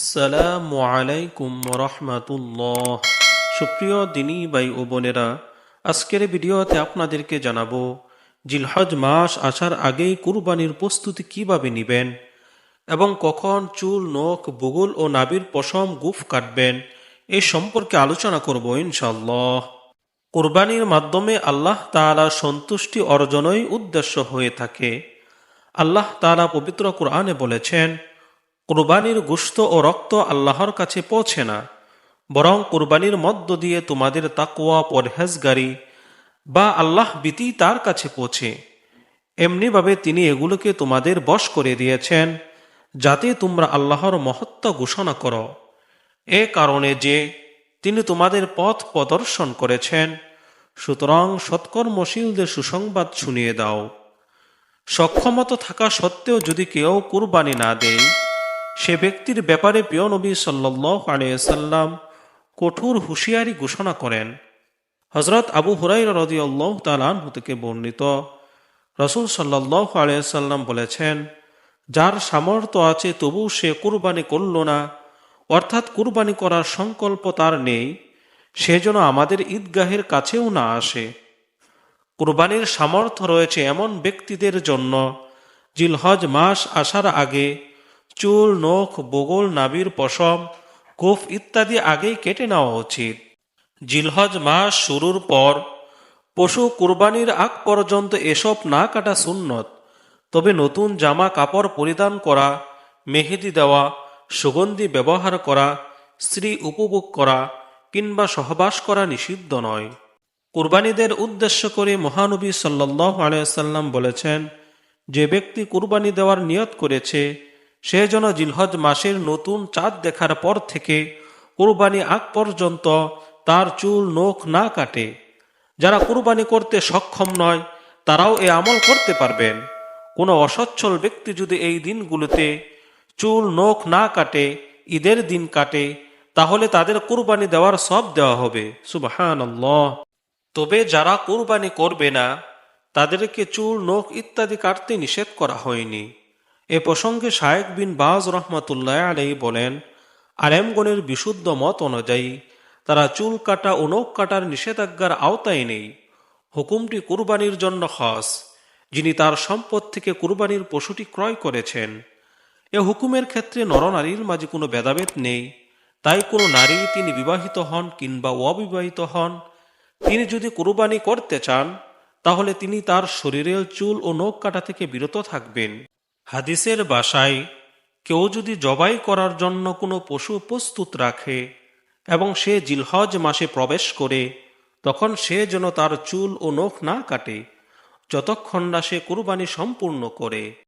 আসসালামু আলাইকুম রহমাতুল্লাহ। সুপ্রিয় দিনী ভাই ও বোনেরা, আজকের ভিডিওতে আপনাদেরকে জানাব, জিলহজ মাস আসার আগেই কুরবানির প্রস্তুতি কীভাবে নেবেন এবং কখন চুল, নখ, বুগুল ও নাবির পশম গুফ কাটবেন এ সম্পর্কে আলোচনা করব ইনশাল্লাহ কোরবানির মাধ্যমে আল্লাহ তাআলা সন্তুষ্টি অর্জনই উদ্দেশ্য হয়ে থাকে। আল্লাহ তাআলা পবিত্র কোরআনে বলেছেন কোরবানির গুস্ত ও রক্ত আল্লাহর কাছে পৌঁছে না, বরং কোরবানির মধ্য দিয়ে তোমাদের তাকুয়া পরহেজগারি বা আল্লাহ বিতি তার কাছে পৌঁছে। এমনিভাবে তিনি এগুলোকে তোমাদের বশ করে দিয়েছেন, যাতে তোমরা আল্লাহর মহত্ব ঘোষণা করো। এ কারণে যে তিনি তোমাদের পথ প্রদর্শন করেছেন, সুতরাং সৎকর্মশীলদের সুসংবাদ শুনিয়ে দাও। সক্ষমতা থাকা সত্ত্বেও যদি কেউ কুরবানি না দেয় সে ব্যক্তির ব্যাপারে প্রিয় নবী সাল্লাহ আলিয়াল্লাম কঠোর হুঁশিয়ারি ঘোষণা করেন। হজরত আবু হুরাই রদিয়াল্লাহ তালান থেকে বর্ণিত, রসুল সাল্লাহ আলিয়াল্লাম বলেছেন, যার সামর্থ্য আছে তবু সে কুরবানি করল না, অর্থাৎ কুরবানি করার সংকল্প তার নেই, সে যেন আমাদের ঈদগাহের কাছেও না আসে। কুরবানির সামর্থ্য রয়েছে এমন ব্যক্তিদের জন্য, জিলহজ মাস আসার আগে চুল, নখ, বগল নাবির পশম গোফ ইত্যাদি আগেই কেটে নেওয়া উচিত। জিলহজ মাস শুরুর পর পশু কুরবানির আগ পর্যন্ত এসব না কাটা সুন্নত, তবে নতুন জামা কাপড় পরিধান করা, মেহেদি দেওয়া, সুগন্ধি ব্যবহার করা, স্ত্রী উপভোগ করা কিংবা সহবাস করা নিষিদ্ধ নয়। কুরবানিদের উদ্দেশ্য করে মহানবী সাল্লাহ আলাইসাল্লাম বলেছেন, যে ব্যক্তি কুরবানি দেওয়ার নিয়ত করেছে সে যেন জিলহজ মাসের নতুন চাঁদ দেখার পর থেকে কুরবানি আগ পর্যন্ত তার চুল নখ না কাটে। যারা কুরবানি করতে সক্ষম নয়, তারাও এ আমল করতে পারবেন। কোনো অসচ্ছল ব্যক্তি যদি এই দিনগুলোতে চুল নখ না কাটে, ঈদের দিন কাটে, তাহলে তাদের কুরবানি দেওয়ার সব দেওয়া হবে। সুবাহান তবে যারা কুরবানি করবে না, তাদেরকে চুল, নখ ইত্যাদি কাটতে নিষেধ করা হয়নি। এ প্রসঙ্গে শায়েক বিন বাজ রহমতুল্লাহ আলাই বলেন, আলেমগণের বিশুদ্ধ মত অনুযায়ী তারা চুল কাটা ও নখ কাটার নিষেধাজ্ঞার আওতায় নেই। হুকুমটি কুরবানির জন্য খাস, যিনি তার সম্পদ থেকে কুরবানির পশুটি ক্রয় করেছেন। এ হুকুমের ক্ষেত্রে নরনারীর মাঝে কোনো ভেদাভেদ নেই। তাই কোনো নারী তিনি বিবাহিত হন কিংবা অবিবাহিত হন, তিনি যদি কুরবানি করতে চান, তাহলে তিনি তার শরীরের চুল ও নখ কাটা থেকে বিরত থাকবেন। হাদিসের বাসায় কেউ যদি জবাই করার জন্য কোনো পশু প্রস্তুত রাখে এবং সে জিলহজ মাসে প্রবেশ করে, তখন সে যেন তার চুল ও নখ না কাটে, যতক্ষণ না সে কুরবানি সম্পূর্ণ করে।